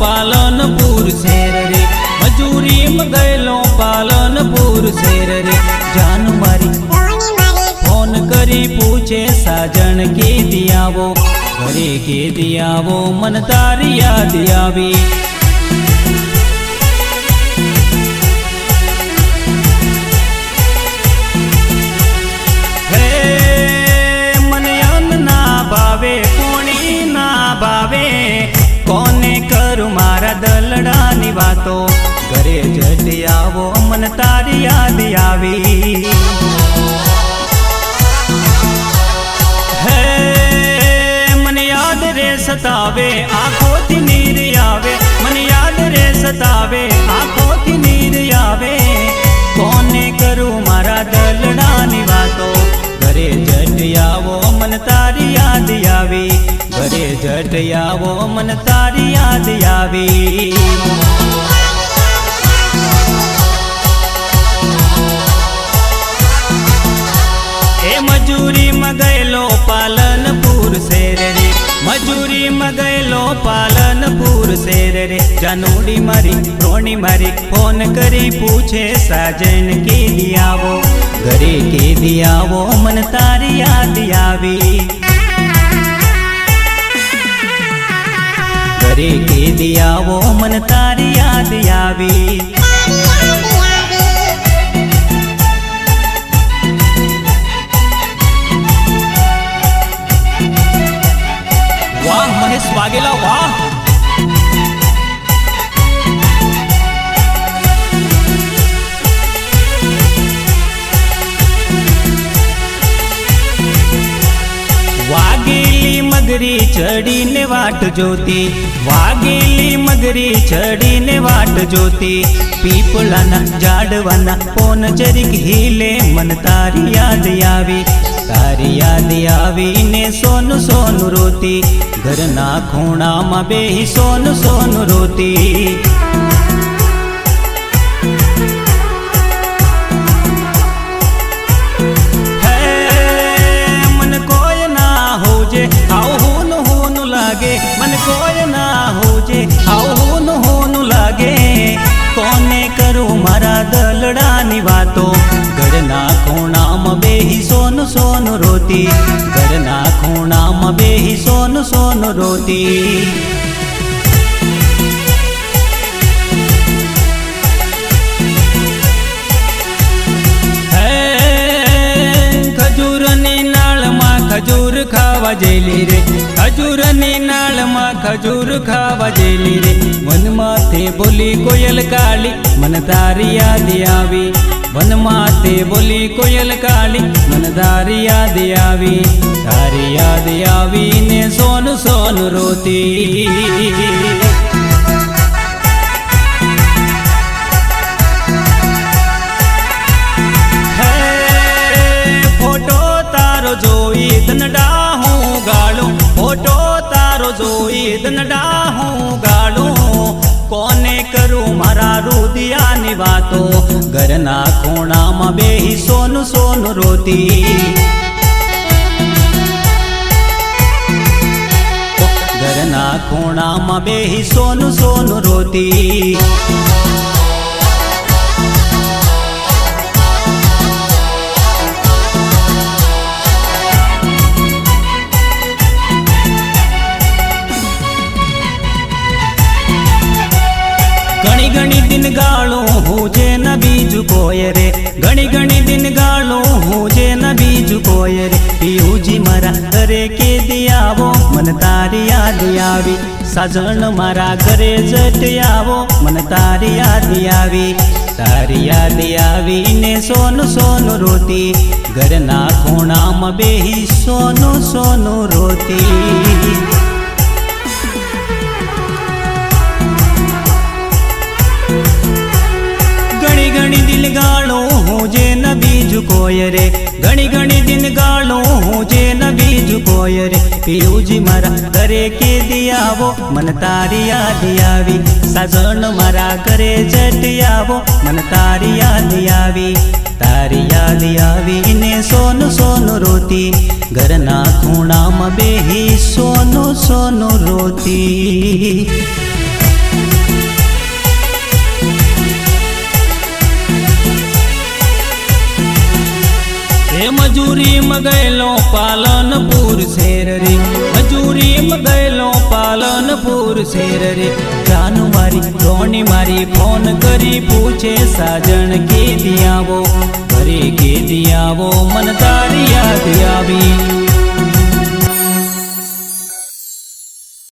Palanpur share રે. મજૂરીમાં ગયેલો Palanpur share રે. જાન મારી ફોન કરી પૂછે, સાજણ કે આવો? ઘરે કે આવો? મન તારી યાદ આવી. વાતો ઘરે જલ્દી આવો મન તારી યાદ આવી. હે, મને યાદ રે સતાવે, આંખોથી નીર આવે. મને યાદ રે સતાવે, આંખોથી નીર આવે. કોને કરું મારા દલડાની વાતો? ઘરે જટ આવો મન તારી યાદ આવી. ઘરે જટ આવો મન તારી યાદ આવી. મજૂરીમાં ગયેલો પાલનપુર શેર રે. મજૂરીમાં ગયેલો પાલનપુર શેર રે. જાનુડી મારી, રોણી મારી, ફોન કરી પૂછે સાજન કેદી આવો. ઘરે કેદી આવો, મન તારી યાદ આવી. ઘરે કેદી આવો, મન તારી યાદ આવી. મહેશ વાઘેલા વાહ! વાગેલી મગરી ચડીને વાટ જોતી, વાગેલી મગરી ચડીને વાટ જોતી, પીપળાના ઝાડવાના પોન જરીક હીલે મન તારી યાદ આવી. તારી યાદ આવીને સોનું સોનું રોતી, ઘરના ખૂણામાં બેહી સોનું સોનું રોતી. કોને કરું મારા દલડાની વાતો રોતી, ઘરના ખૂણામાં બેહી સોનું સોનું રોતી. ખજૂરની નાળમાં ખજૂર ખાવા જેલી રે. ખજૂરની નાળમાં ખજૂર ખાવા જેલી રે. મન માથે બોલી, કોયલ કાળી, મન તારી યાદ આવી. મન માથે બોલી કોયલ કાળી મન તારી યાદ આવી તારી યાદ આવીને સોન સોન રોતી. ફોટો તારો જોઈ દનડા હું ગાળું તારો જોઈ દનડા હું ગાળું. કોને કરું મારા રુદિયાની વાતો? ઘરના ખૂણામાં બેહી સોનું સોનું રોતી. ઘરના ખૂણામાં બેહી સોનું સોનું રોતી. દિન ગાળો હું જે ન બીજું કોય રે. ઘણી ઘણી દિન ગાળો હું જે ન બીજું કોય રે. પીયુજી મારા ઘરે કે આવો, મન તારી યાદ આવી. સાજણ મારા ઘરે જટ આવો, મન તારી યાદ આવી. તારી યાદ આવીને સોનું સોનું રોતી. ઘરના ખૂણામાં બેહી સોનું સોનું રોતી. દિલ ગાળો જે ન બીજું કોય રે? ઘણી ઘણી દિન ગાળો જે ન બીજું કોય રે? પિયુજી મારા ઘરે કે દિયાવો, મન તારી યાદ આવી. સાજણ મારા ઘરે જટ આવો, મન તારી યાદ આવી. તારી યાદ આવીને સોનું સોનું રોતી. ઘરના ખૂણામાં બેહી સોનું સોનું રોતી. એ મજૂરી ગયેલો પાલનપુર શેર રે. મજૂરી ગયેલો પાલનપુર શેર રે. જાનુ મારી રોણી મારી, ફોન કરી પૂછે સાજણ કે આવો. ઘરે કે આવો, મન તારી યાદ આવી.